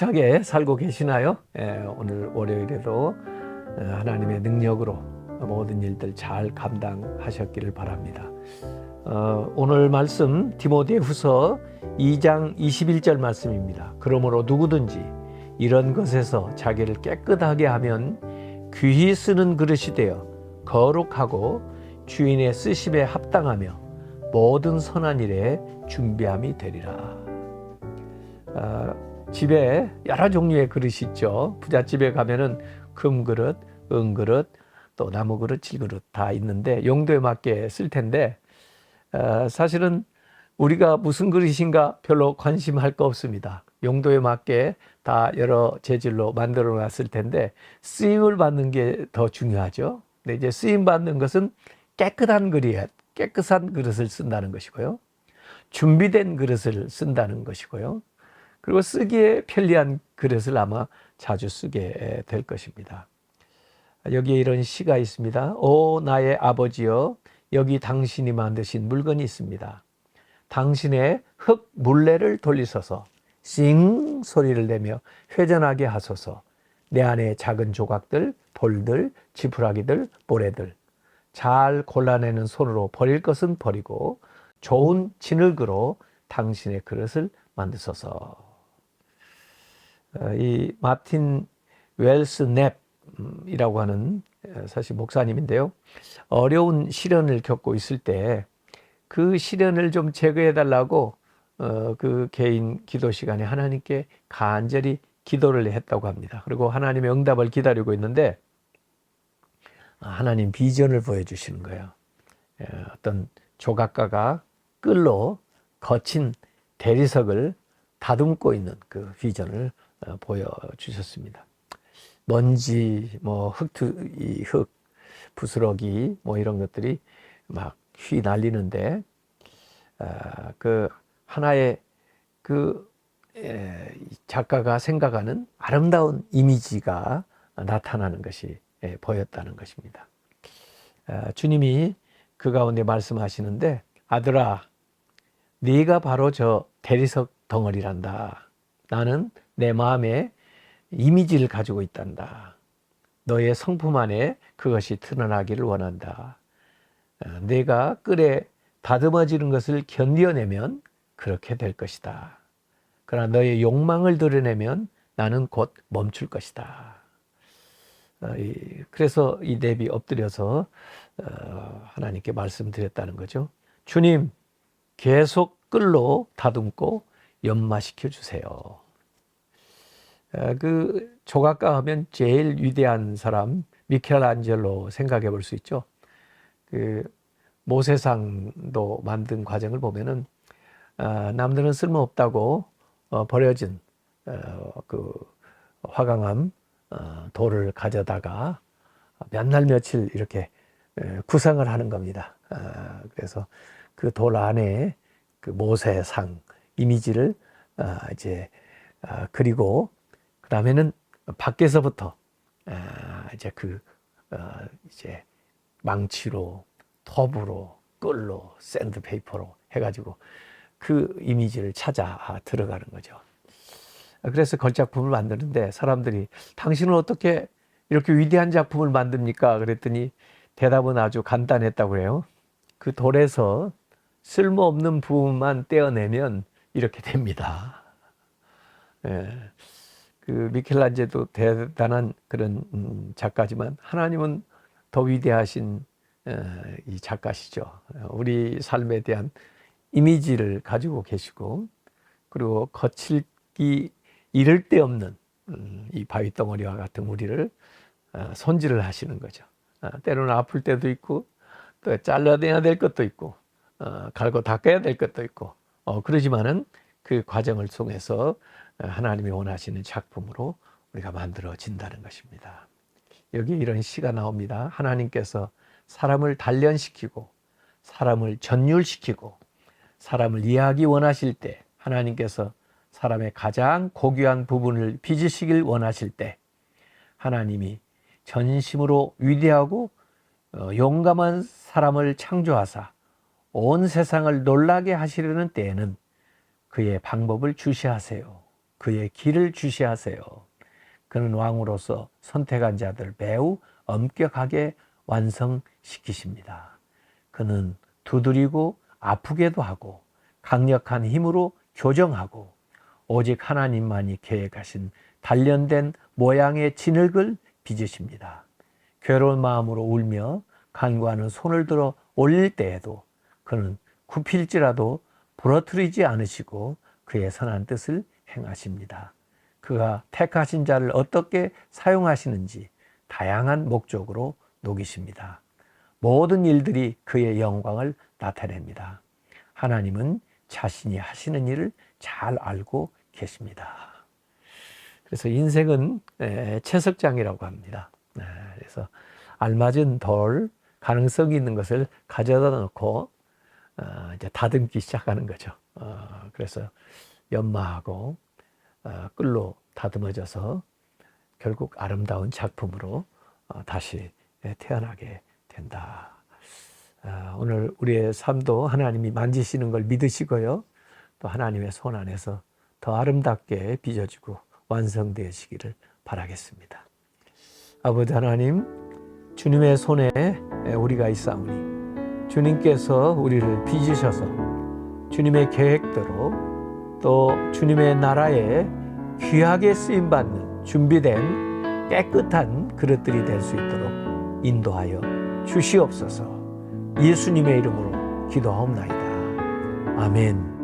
힘차게 살고 계시나요? 예, 오늘 월요일에도 어, 하나님의 능력으로 모든 일들 잘 감당하셨기를 바랍니다. 어, 오늘 말씀 디모데 후서 2장 21절 말씀입니다. 그러므로 누구든지 이런 것에서 자기를 깨끗하게 하면 귀히 쓰는 그릇이 되어 거룩하고 주인의 쓰심에 합당하며 모든 선한 일에 준비함이 되리라. 어, 집에 여러 종류의 그릇이 있죠. 부잣집에 가면은 금 그릇, 은 그릇, 또 나무 그릇, 질 그릇 다 있는데 용도에 맞게 쓸 텐데 어, 사실은 우리가 무슨 그릇인가 별로 관심할 거 없습니다. 용도에 맞게 다 여러 재질로 만들어 놨을 텐데 쓰임을 받는 게 더 중요하죠. 근데 이제 쓰임 받는 것은 깨끗한 그릇, 깨끗한 그릇을 쓴다는 것이고요. 준비된 그릇을 쓴다는 것이고요. 그리고 쓰기에 편리한 그릇을 아마 자주 쓰게 될 것입니다. 여기에 이런 시가 있습니다. 오 나의 아버지여 여기 당신이 만드신 물건이 있습니다. 당신의 흙 물레를 돌리소서 싱 소리를 내며 회전하게 하소서 내 안에 작은 조각들, 볼들, 지푸라기들, 모래들 잘 골라내는 손으로 버릴 것은 버리고 좋은 진흙으로 당신의 그릇을 만드소서. 어, 이 마틴 웰스 넵이라고 하는 어, 사실 목사님인데요. 어려운 시련을 겪고 있을 때 그 시련을 좀 제거해 달라고 어, 그 개인 기도 시간에 하나님께 간절히 기도를 했다고 합니다. 그리고 하나님의 응답을 기다리고 있는데 하나님 비전을 보여주시는 거예요. 예, 어떤 조각가가 끌로 거친 대리석을 다듬고 있는 그 비전을 어, 보여주셨습니다. 먼지, 뭐 흙투, 이 흙, 부스러기, 뭐 이런 것들이 막 휘 날리는데 아, 그 하나의 그 에, 작가가 생각하는 아름다운 이미지가 나타나는 것이 예, 보였다는 것입니다. 아, 주님이 그 가운데 말씀하시는데 아들아, 네가 바로 저 대리석 덩어리란다. 나는 내 마음에 이미지를 가지고 있단다. 너의 성품 안에 그것이 드러나기를 원한다. 어, 내가 끌에 다듬어지는 것을 견뎌내면 그렇게 될 것이다. 그러나 너의 욕망을 드러내면 나는 곧 멈출 것이다. 어, 그래서 이 랩이 엎드려서 어, 하나님께 말씀드렸다는 거죠. 주님, 계속 끌로 다듬고 연마시켜 주세요. 그 조각가 하면 제일 위대한 사람 미켈란젤로 생각해 볼 수 있죠. 그 모세상도 만든 과정을 보면은 어, 남들은 쓸모 없다고 어, 버려진 어, 그 화강암 어, 돌을 가져다가 몇 날 며칠 이렇게 에, 구상을 하는 겁니다. 어, 그래서 그 돌 안에 그 모세상 이미지를 어, 이제 어, 그리고 그 다음에는 밖에서부터 어, 이제 그 어, 이제 망치로 톱으로 끌로 샌드페이퍼로 해가지고 그 이미지를 찾아 들어가는 거죠. 그래서 걸작품을 만드는데 사람들이 당신은 어떻게 이렇게 위대한 작품을 만듭니까? 그랬더니 대답은 아주 간단했다고 해요. 그 돌에서 쓸모없는 부분만 떼어내면 이렇게 됩니다. 예. 그 미켈란제도 대단한 그런 음, 작가지만 하나님은 더 위대하신 어, 이 작가시죠. 우리 삶에 대한 이미지를 가지고 계시고 그리고 거칠기 이를 데 없는 음, 이 바위 덩어리와 같은 우리를 어, 손질을 하시는 거죠. 어, 때로는 아플 때도 있고 또 잘라내야 될 것도 있고 갈고 닦아야 될 것도 있고 그러지만은 그 과정을 통해서 하나님이 원하시는 작품으로 우리가 만들어진다는 것입니다. 여기 이런 시가 나옵니다. 하나님께서 사람을 단련시키고 사람을 전율시키고 사람을 이해하기 원하실 때 하나님께서 사람의 가장 고귀한 부분을 빚으시길 원하실 때 하나님이 전심으로 위대하고 어, 용감한 사람을 창조하사 온 세상을 놀라게 하시려는 때에는 그의 방법을 주시하세요. 그의 길을 주시하세요. 그는 왕으로서 선택한 자들을 매우 엄격하게 완성시키십니다. 그는 두드리고 아프게도 하고 강력한 힘으로 교정하고 오직 하나님만이 계획하신 단련된 모양의 진흙을 빚으십니다. 괴로운 마음으로 울며 간구하는 손을 들어 올릴 때에도 그는 굽힐지라도 부러뜨리지 않으시고 그의 선한 뜻을 행하십니다. 그가 택하신 자를 어떻게 사용하시는지 다양한 목적으로 녹이십니다. 모든 일들이 그의 영광을 나타냅니다. 하나님은 자신이 하시는 일을 잘 알고 계십니다. 그래서 인생은 에, 채석장이라고 합니다. 에, 그래서 알맞은 돌, 가능성이 있는 것을 가져다 놓고 어, 이제 다듬기 시작하는 거죠. 어, 그래서 연마하고 어, 끌로 다듬어져서 결국 아름다운 작품으로 어, 다시 태어나게 된다. 아, 오늘 우리의 삶도 하나님이 만지시는 걸 믿으시고요. 또 하나님의 손 안에서 더 아름답게 빚어지고 완성되시기를 바라겠습니다. 아버지 하나님, 주님의 손에 우리가 있사오니 주님께서 우리를 빚으셔서 주님의 계획대로 또 주님의 나라에 귀하게 쓰임 받는 준비된 깨끗한 그릇들이 될 수 있도록 인도하여 주시옵소서. 예수님의 이름으로 기도하옵나이다. 아멘.